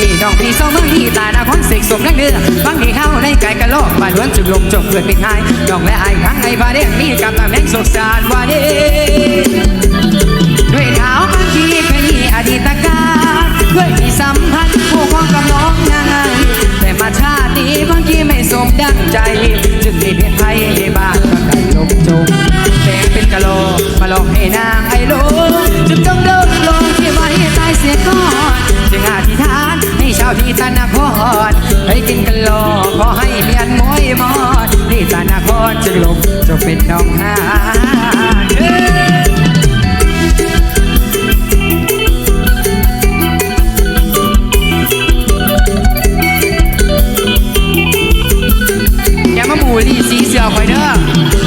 พี่น้องพี่เศร้เมืองที่ตายนาคอนเสกสมนังเดือบางทีเข้าในไก่กะโลกบ้าล้วนจุดลมจบเกิดเป็นไงน้องและไอ้ทั้งไอ้บาเด็ยมีกำลังแห่งสกสารวาเดด้วยเท้าบางทีเคยนีอดีตกาด้วยมีสัมพันธ์ผู้ครองกับน้องงางแต่มาชาตินี้บางทีไม่สมดังใจ เสีเสือคอยเด้อ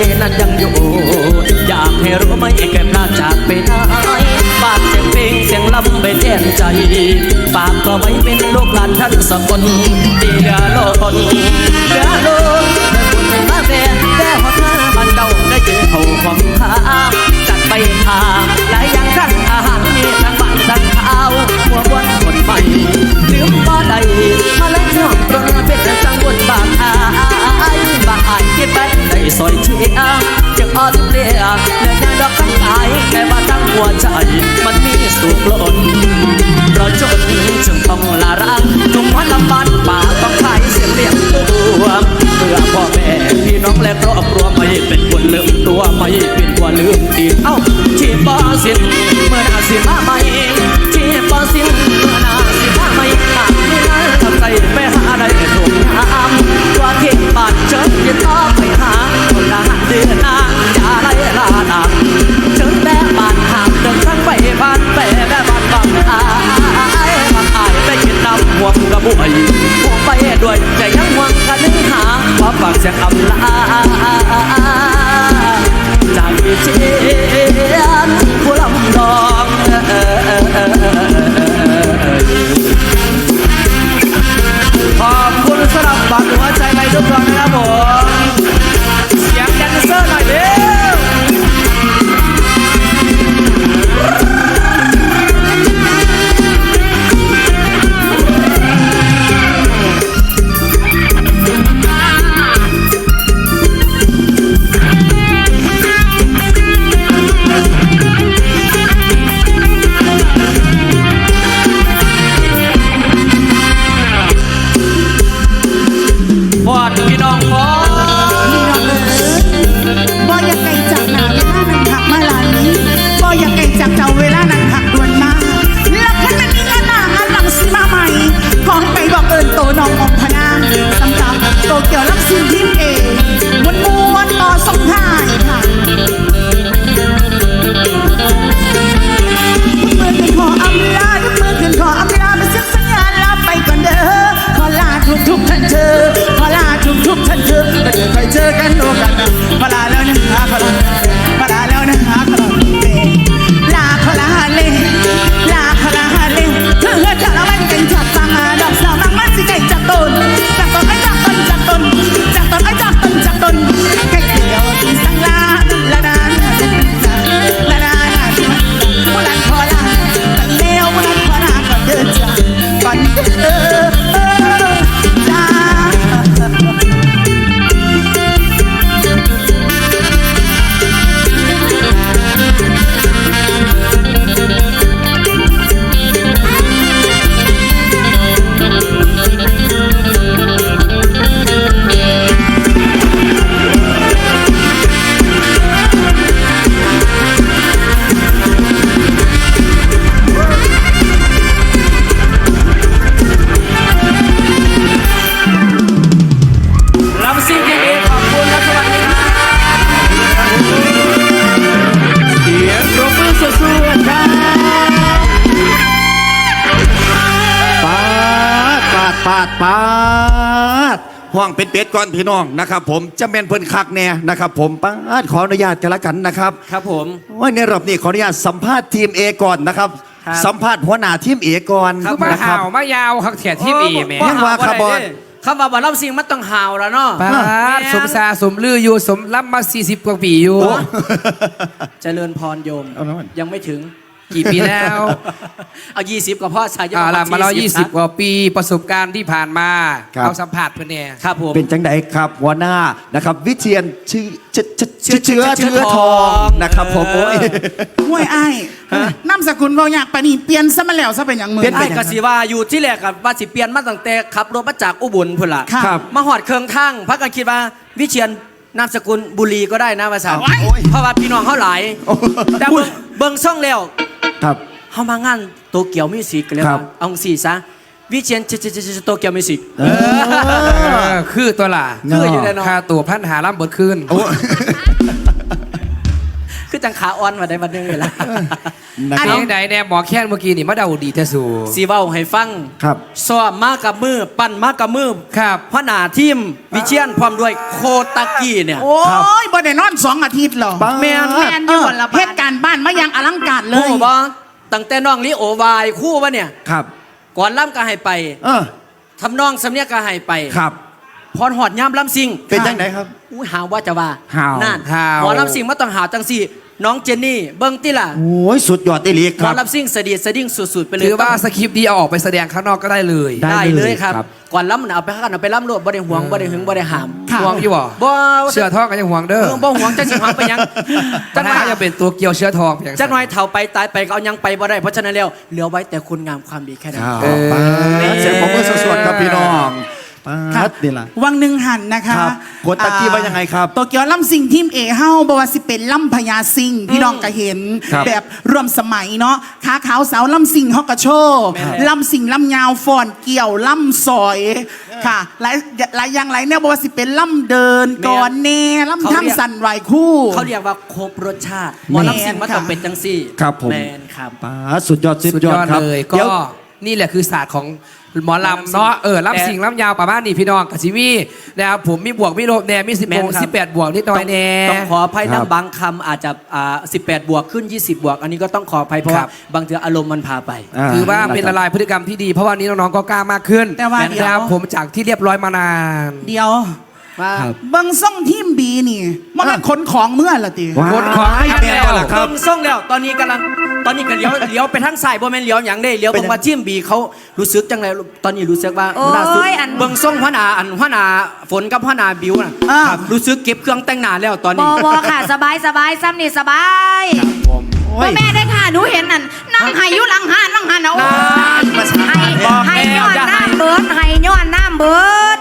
ชันั้นยังอยู่ อยากให้รู้ไหมแกพลาดจากไปได้ปากเสียงเพลงเสียงลำไปแจ้งใจปากก็ไว้เป็นลูกหลานท่านสักลที่เหลือล้นเหลือล้นเมื่อคนเป็นมาแม่แต่หัวหน้ามันเก่าได้เจอเขาความค้าจัดไปทางและยังทั้งอาหารมีทั้งบ้านทั้งข้าวหัววันคนใหม่ลืมบ่ได้มาเล่วน้องตรงเป็นจังหวัดบ้านไอ้ยบางอายคิดไป ซอยเทียจะอ่อนเลียเนื้อดอกทั้งกายแต่มาตั้งหัวใจ มันมีสุขล้นเราจนจึงต้องลารักนุ่มวันลำบานป่าต้องขายเสียงเรียกตัวเพื่อพ่อแม่พี่น้องและครอบครัวไม่เป็นคนลืมตัวไม่เป็นคนลืมตีเอ้าที่บ่สิ้นเมื่อหน้าสิมาใหม่ ดปาดห่วงเป็นเป็ดก่อนพี่น้องนะครับผมจะแม่นเพิ่นคักแน่นะครับผมปาดขออนุญาตกันละกันนะครับครับผมว่าในรอบนี้ขออนุญาตสัมภาษณ์ทีม A ก่อนนะครับครับสัมภาษณ์หัวหน้าทีม A ก่อนคือมานะครัห่าบวมายาวขักเถียที่มีแหม่ยังว่าครับบอลคำว่าบอลล่ำซิงมันต้องหาวแล้วเนาะปาดสมซาสมลืออยู่สมรับมา 40 กว่าปีอยู่ เจริญพรโยมเอาแล้วมันยังไม่ถึง กี่ปีแล้วเอา20กับพ่อชายอ่าละมาเรา40 20กว่าปีประสบการณ์ที่ผ่านมาครับ เอาสัมผัสเพื่อนเนี่ย ครับผม เป็นจังไดครับหัวหน้านะครับ วิเชียนชื่อเชื้อเชื้อเชื้เชื้ออเชื้อทองนะครับผมเออโอ้ย ห้วยอ้ายน้ำสกุลเว้าอยากปานนี่เปลี่ยนซะมาแล้วซะเป็นอย่างมือ เปลี่ยนไอ้กสิว่าอยู่ที่แรกกับว่าสิเปลี่ยนมาตั้งแต่ขับรถมาจากอุบลพุ่นละค่ะครับ มาหอดเครื่องทั้งพักกันคิดว่าวิเชียนนามสกุลบุรีก็ได้นะภาษาโอ้ย เพราะว่าพี่น้องเขาหลายโอ้แต่เบิ่งเบิ่งช่องแล้ว ครับเขามางานโตเกียวมิวสิกกันแล้วครับ เอาสี่ซะวิเชียนเจเจเจเจโตเกียวมิวสิกเอเออคือตัวล่ะคืออยู่แน่นอน ค่าตัวพันหาล่ำเบิดคืน โอ้ คือจังขาอ่อนมาได้บัดนึงเลยล่ะนะอันครับ นี้ไหนแน่หมอแค้นเมื่อกี้นี่มาเดาดีเทสูสีเว้าให้ฟังครับ ซ้อมมากับมือ ปั้นมากับมือครับ พระหนาทีมวิเชียนพร้อมด้วยโคตากี้เนี่ย โอ้ยบ่ได้นอนสองอาทิตย์หรอปาดแม่นแม่นเออยู่อละเหตุ การณ์บ้านมายังอลังการเลโอ้ยบ่ตั้งแต่น้องลิโอวายคู่วะเนี่ย ครับ ก่อนล่ำก็ให้ไป เออทำนองสำเนียกก็ให้ไปครับ พรหอดย่ำล่ำซิงเป็นจังไดครับอุ้ยหาว่าจะว่าหาวนั่นหาว หมอลำซิงมาต้องหาจังสี่ น้องเจนนี่ เบิ้งติล่ะโอ้ยสุดยอดได้เลยหคมอรับลำซิงสะดีดสะดิ้งสุดๆไปเลยถือว่าสคริปต์ดีเอาออกไปแสดงข้างนอกก็ได้เลย ได้ได้เลยครับ ครับ ก่อนล่ำน่ะเอาไปข้างกันเอาไปล่ำรวดบ่ได้หวงบ่ได้หึงบ่ได้หามค่ะ ห่วงอยู่บ่ บ่เชื้อทองกันยังห่วงเด้เอออบ่หวงจังสิหวงไปหยังจัจังงหหวะวะจะเป็นตัวเกี่ยวเชื้อทองอย่างจังหน่อยเฒ่าไปตายไปก็เอายังไปบ่ได้เพราะฉะนั้นแล้วเหลือไว้แต่คุณงามความดีแค่นั้น ครับ เออปาดเสียงผมเมื่อสดๆครับพี่น้องปา ค่ะดนี่ล่ะ วังหนึ่งหันนะคะครับโค้ดตะกี้ว่ายังไงครับโตเกียวล่ำซิงทีมเอเฮาบอกว่าสิเป็นล่ำพญาซิงพี่น้องก็เห็น ครับแบบรวมสมัยเนาะขาขาวสาวล่ำซิงเขาก็โชว์ล่ำซิงล่ำยาวฟอนเกี่ยวล่ำซอยค่ะหลายหลายอย่างหลายแนวบอกว่าสิเป็นล่ำเดินก่อนแน่ล่ำทำสันไหวคู่ เขาเรียกว่าครบรสชาติหมอลำซิงมันต้องเป็นจังซี่ครับผม แมนครับปาดสุดยอดสุดยอดครับเลยดี๋ก็วนี่แหละคือศาสตร์ของ หมอลำเนาะเออลำสิ่งลำยาวประมาณนี้พี่น้องกับซิมี่นะครับผมมีบวกมีลบแน่มีสิบแม่โมนงครับสิบแปดบวกนิดหน่อยแน่ต้องขออภัยครับนะบางคำอาจจะอ่า18บวกขึ้น 20 บวก อันนี้ก็ต้องขออภัยเพราะครัว่าบบางทีอารมณ์มันพาไปาถือว่าเป็นละลายพฤติกรรมที่ดีเพราะวันนี้น้องๆก็กล้ามากขึ้นแต่ว่านะครับเดี๋ยวผมจากที่เรียบร้อยมานาน เดียว ว่าครับ เบิ้งซ่องทีมบีนี่มันเป็นขนของเมื่อละติว้ายคนของให้แม่นบ่ล่ะครับเบิ่งส่งแล้ว ตอนนี้กำลัง ตอนนี้ก็เลี้ยวเลี้ยวไปทางซ้ายบ่แม่นเลี้ยวอย่างได้เลี้ยวเป็นเบิ่งว่าทีมบีเขารู้สึกจังไดตอนนี้รู้สึกว่าโอ้ยล่าสุดอัน เบิ่งส่งหัวหน้าอันหัวหน้าฝนกับหัวหน้าบิวน่ะอ่า ครับรู้สึกเก็บเครื่องแต่งหน้าแล้วตอนบนี้ อบอค่ะ สบายสบายซ้ำนี่สบายโอ้พ่อย แม่ได้ค่ะหนูเห็นนั่นนั่งไห้อยู่หลังหานหลังหานเอาไห้บอกไห้แล้วย้อนอย่าให้น้ำเบิดไห้ย้อนน้ำเบิด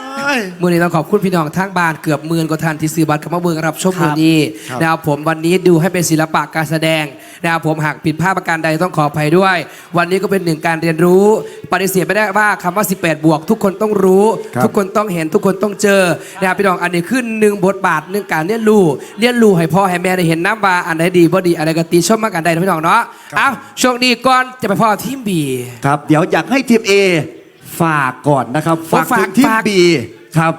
มือนี้ต้องขอบคุณพี่น้องทางบ้านเกือบหมื่นกว่าท่านที่ซื้อบัตรเข้ามาเบิ่งรับชมครัมืบอนี้ครับ นะครับผมวันนี้ดูให้เป็นศิลปะการแสดงนะครับผมหากผิดพลาดประการใดต้องขออภัยด้วย วันนี้ก็เป็นหนึ่งการเรียนรู้ ปฏิเสธไม่ได้ว่าคำว่า 18 บวก ทุกคนต้องรู้ ครับ ทุกคนต้องเห็นทุกคนต้องเจอนะครับพี่น้องอันนี้ขึ้นหนึ่งบทบาทหนึ่งการเรียนรู้เรียนรู้ให้พ่อให้แม่ได้เห็นน้ำว่าอันไหนดีบ่ดีอะไรก็ตีชมมากันได้นะพี่น้องเนาะเอ้าช่วงนี้ก่อนจะไปพ่อทีมบี ครับ เดี๋ยวอยากให้ทีม A ฝากก่อนนะครับ ฝากฝากถึงทีม ฝาก B ครับ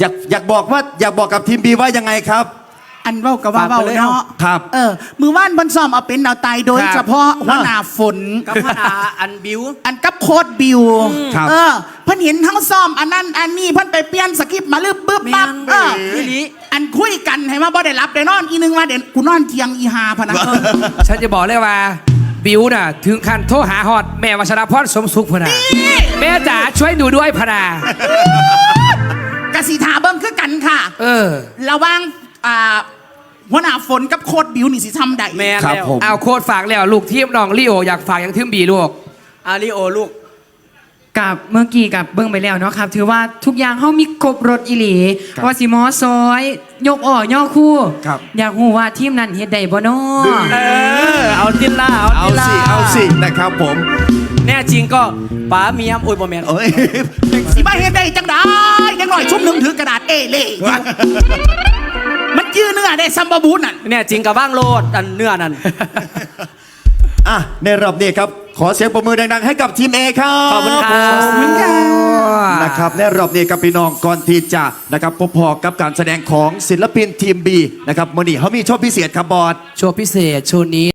อยากอยากบอกว่าอยากบอกกับทีม B ว่ายังไงครับ อันเว้ากับว่าฝากเว้าไปเลยเนาะครับเออ มือว่านบนซ้อมเอาเป็นเอาตายโดย ครับ เฉพาะหัวหน้าฝน กับหัวหน้าอันบิว อันกับโค้ดบิว ครับ เออเพิ่นเห็นทั้งซ้อมอันนั้นอันนี้เพิ่นไปเปลี่ยนสคริปต์มาลืบปึ๊บปั๊บแม่นเอออีหลี อันคุยกันให้มาบ่ได้รับได้นอนอีนึงว่าเด่นกูนอนเที่ยงอีหาพะนะฉันจะบอกเลยว่า บิวน่ะ ถึงขั้นโทรหาฮอด แม่วัชรพรสมสุขพนาแม่จ๋าช่วยดูด้วยพนาก สิทาเบิ่งคือกันค่ะ เออ ระหว่างอ่าหัวหน้าฝนกับโค้ดบิวนี่สิทำได้แมนครับแล้วผม เอาโคตรฝากแล้วลูกทีมน้องลิโออยากฝากยังทีมบีลูก อาริโอลูก กับเมื่อกี้กับเบิ้งไปแล้วเนาะครับ ถือว่าทุกอย่างเขามีครบรถอีหลีครับว่าสิหมอซอย ยกอ่อย่อคู่ ครับ อยากหูว่าทีมนั้นเฮ็ดได้บ่เนาะเออ เอาทินล่าเอาทินล่าสิเอาสินะครับผมแน่จริงก็ป๋าเมียมโอ้ยบ่แมนเอ้ย สิมาเฮ็ดได้จังได้ยังหน่อยชุ่มหนึงถือกระดาษเอเล่อยู่มันยื้อเนื้อได้ซัมบะบูนน่ะแน่จริงกับบ้างโลดอันเนื้อนั่น อะในรอบนี้ครับ ขอเสียงปรบมือดังๆ ให้กับทีม A ครับขอบคุณครับนะนะครับในรอบนี้กับพี่น้องก่อนที่จะนะครับพบพอกับการแสดงของศิลปินทีมบีนะครับมื่อนี้เขามีโชว์พิเศษครับบอส โชว์พิเศษโชว์นี้